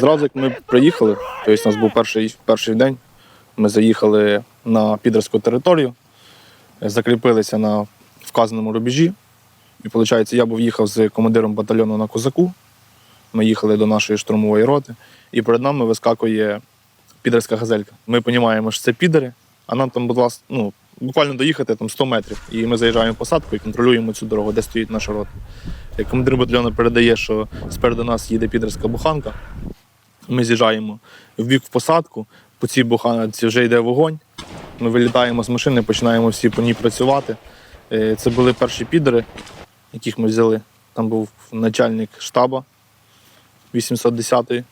Зразу як ми приїхали, тобто у нас був перший, перший день, ми заїхали на підерську територію, закріпилися на вказаному рубежі. І виходить, я був їхав з командиром батальйону на козаку. Ми їхали до нашої штурмової роти, і перед нами вискакує підерська газелька. Ми розуміємо, що це підери, а нам там, будь ласка, ну, буквально доїхати там 100 метрів. І ми заїжджаємо посадку і контролюємо цю дорогу, де стоїть наша рота. Командир батальйону передає, що спереду нас їде підерська буханка. Ми з'їжджаємо в бік в посадку, по цій буханці вже йде вогонь. Ми вилітаємо з машини, починаємо всі по ній працювати. Е, Це були перші підери, яких ми взяли. Там був начальник штабу 810-ї,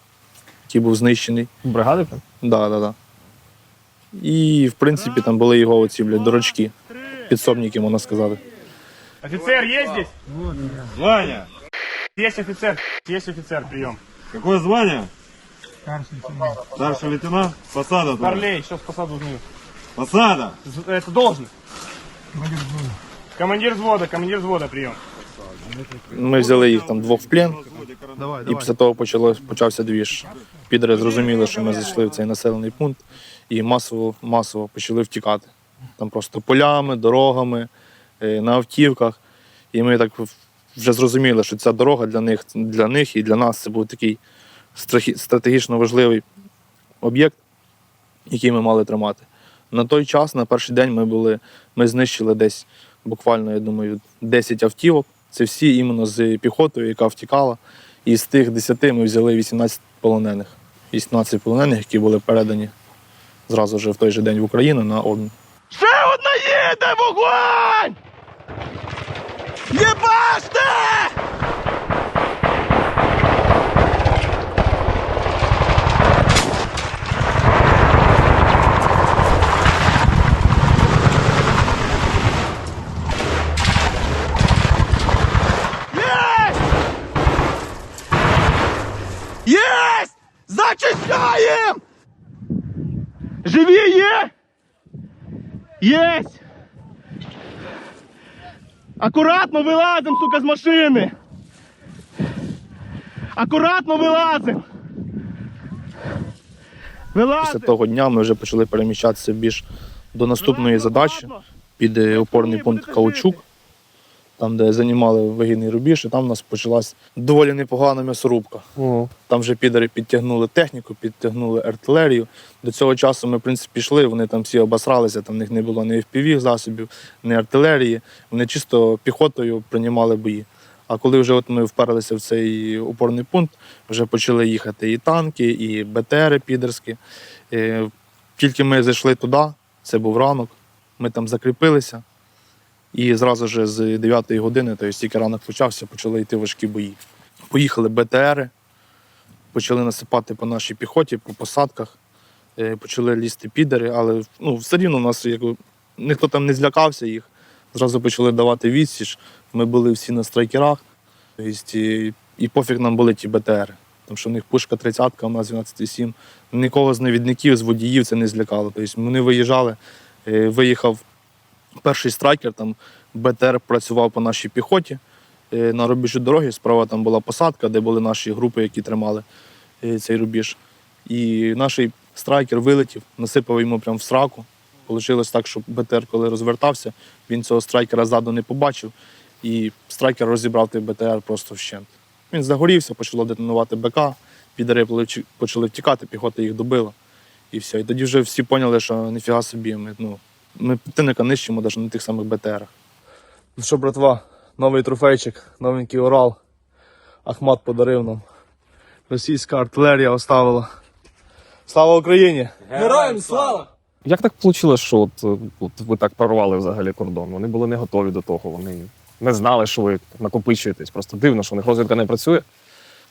який був знищений. Бригади прям? Да, да, да. І, в принципі, там були його оці, блядь, дурачки, підсобники, можна сказати. Офицер есть здесь? Звание. Есть офицер. Есть офицер, прием. Какое звание? Старший лейтенант. Старший лейтенант? Посада. туда. Орлей, сейчас посаду узнаю. Посада. З- Это должен. Командир взвода, командир взвода, прием. Ми взяли їх там двох в плен, і після того почало, почався двіж. Підери зрозуміли, що ми зайшли в цей населений пункт і масово, масово почали втікати. Там просто полями, дорогами, е, на автівках. І ми так вже зрозуміли, що ця дорога для них, для них і для нас це був такий стратегічно важливий об'єкт, який ми мали тримати. На той час, на перший день, ми були, ми знищили десь буквально, я думаю, 10 автівок. Це всі іменно з піхотою, яка втікала. І з тих 10 ми взяли 18 полонених. 18 полонених, які були передані зразу ж в той же день в Україну на обмін. Ще одна їде вогонь! Єбаште! Есть! Есть! Зачищаем! Живі є! Есть! Акуратно вилазим, сука, з машини! Акуратно вилазим! Після того дня ми вже почали переміщатися більш до наступної задачі під е, опорний пункт Каучук, там, де займали вигідний рубіж, і там у нас почалась доволі непогана м'ясорубка. О. Там вже підери підтягнули техніку, підтягнули артилерію. До цього часу ми, в принципі, пішли, вони там всі обосралися, там в них не було ні FPV засобів, ні артилерії. Вони чисто піхотою приймали бої. А коли вже от ми вперлися в цей опорний пункт, вже почали їхати і танки, і БТРи підерські. Е, Тільки ми зайшли туди, це був ранок, ми там закріпилися. І зразу ж з 9-ї години, тобто тільки ранок почався, почали йти важкі бої. Поїхали БТРи, почали насипати по нашій піхоті, по посадках, е, почали лізти підери, але ну, все рівно у нас як, ніхто там не злякався їх. Зразу почали давати відсіч. Ми були всі на страйкерах, і, і пофіг нам були ті БТРи. Тому що в них пушка 30 у нас 12,7. Нікого з навідників, з водіїв це не злякало. Тобто вони виїжджали, е, виїхав перший страйкер, там БТР працював по нашій піхоті е, на рубежі дороги. Справа там була посадка, де були наші групи, які тримали е, цей рубіж. І наш страйкер вилетів, насипав йому прямо в сраку. Получилось так, що БТР, коли розвертався, він цього страйкера ззаду не побачив, і страйкер розібрав той БТР просто вщент. Він загорівся, почало детонувати БК, підари почали- втікати, піхота їх добила. І все. І тоді вже всі поняли, що ніфіга собі, ми, ну, ми противника нищимо навіть на тих самих БТРах. Ну що, братва, новий трофейчик, новенький Урал. Ахмат подарив нам. Російська артилерія оставила. Слава Україні! Героям слава! Як так вийшло, що от, от ви так прорвали взагалі кордон? Вони були не готові до того, вони не знали, що ви накопичуєтесь. Просто дивно, що у них розвідка не працює.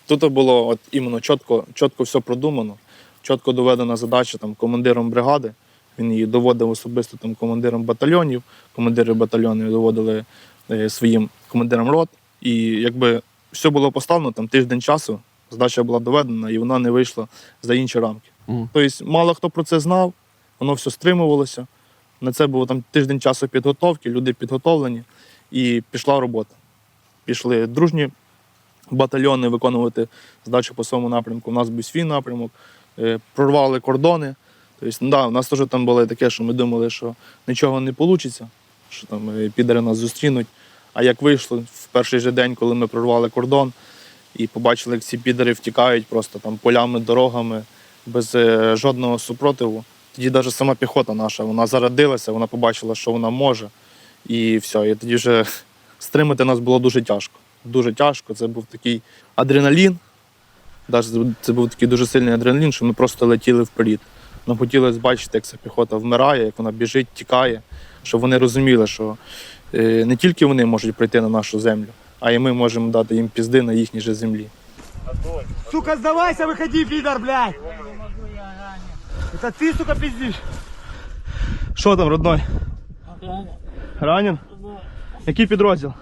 Тут було от іменно чітко, чітко все продумано, чітко доведена задача там, командиром бригади. Він її доводив особисто там, командиром батальйонів. Командири батальйонів доводили е, своїм командирам рот. І якби все було поставлено там тиждень часу, задача була доведена, і вона не вийшла за інші рамки. Мгм. Тобто, мало хто про це знав, воно все стримувалося. На це було там тиждень часу підготовки, люди підготовлені, і пішла робота. Пішли дружні батальйони виконувати задачу по своєму напрямку. У нас був свій напрямок, е, прорвали кордони. Тобто, ну, да, у нас теж там було таке, що ми думали, що нічого не вийде, що там е, підари нас зустрінуть. А як вийшло в перший же день, коли ми прорвали кордон і побачили, як ці підари втікають просто там полями, дорогами, без е, жодного супротиву. Тоді навіть сама піхота наша, вона зарадилася, вона побачила, що вона може. І все. І тоді вже стримати нас було дуже тяжко. Дуже тяжко. Це був такий адреналін. Це був такий дуже сильний адреналін, що ми просто летіли вперед. Нам хотілося бачити, як ця піхота вмирає, як вона біжить, тікає, щоб вони розуміли, що е, не тільки вони можуть прийти на нашу землю, а й ми можемо дати їм пізди на їхній же землі. Сука, сдавайся, выходи, пидор, блядь! Это ты, сука, пиздишь? Що там, родной? Ранен? Який підрозділ?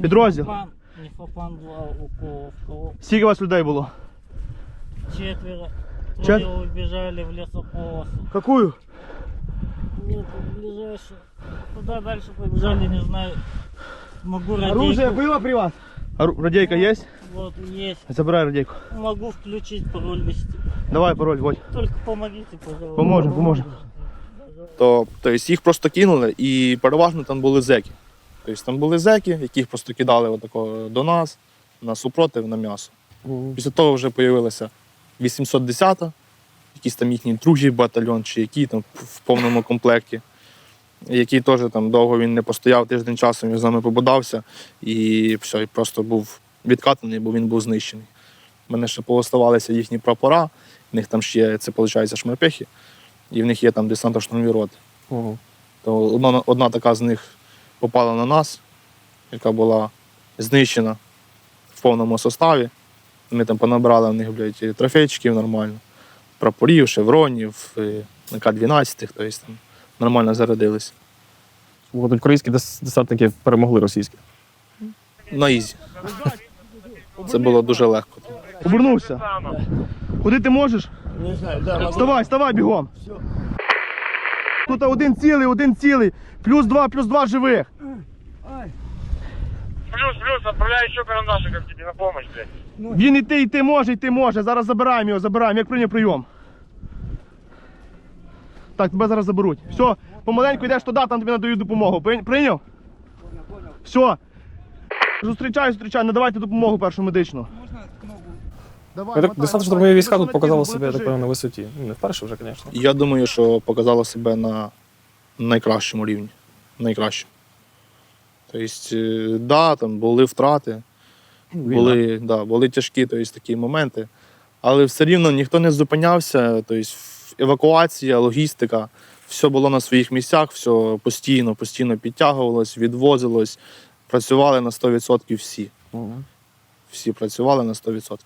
Підрозділ. Фопан, не Фопан 2 укола в кого. Скільки у вас людей було? Четверо. Трое убежали в лесополосу. Какую? Нет, ближайшую. Куда дальше побежали, не знаю. Могу Оружие радейку. было при вас? Радейка есть? Вот есть. Забирай радейку. Могу включить пароль вести. Давай пароль, вот. Только помогите, пожалуйста. Поможем, поможем. То, тобто їх просто кинули, і переважно там були зеки. Тобто там були зеки, яких просто кидали отако до нас, на супротив, на м'ясо. Після того вже з'явилася 810-та, якийсь там їхній другий батальйон, чи який там в повному комплекті, який теж там довго він не постояв тиждень часу, він з нами побудався і все, і просто був відкатаний, бо він був знищений. У мене ще пооставалися їхні прапора, в них там ще це виходить, шмарпехи, і в них є там десантно-штурмові роти. Ого. То одна, одна така з них попала на нас, яка була знищена в повному составі. Ми там понабрали в них блядь, трофейчиків нормально, прапорів, шевронів, е, НК-12, тобто там нормально зарядились. От Українські дес- десантники перемогли російські. На ізі. Це було дуже легко. Обернувся. Куди ти можеш? Вставай, вставай бігом. Тут один цілий, один цілий. Плюс два, плюс два живих. Плюс, плюс, отправляю еще карандашиков тебе на помощь, блядь. Він іти, йти може, йти може. Зараз забираємо його, забираємо. Як прийняв прийом. Так, тебе зараз заберуть. Все, помаленьку йдеш туди, там тобі надають допомогу. Прийня- Прийняв? Все. Зустрічай, зустрічай, надавайте допомогу першу медичну. Давай, Так, мотай, Десантно-штурмові мотай. війська тут показали себе, я так певно, на висоті. Ну, не вперше вже, звісно. Я думаю, що показало себе на найкращому рівні. Найкращому. Тобто, да, там були втрати, були, да, були тяжкі тобто, такі моменти, але все рівно ніхто не зупинявся. Тобто, евакуація, логістика, все було на своїх місцях, все постійно, постійно підтягувалось, відвозилось. Працювали на 100% всі. Всі працювали на 100%.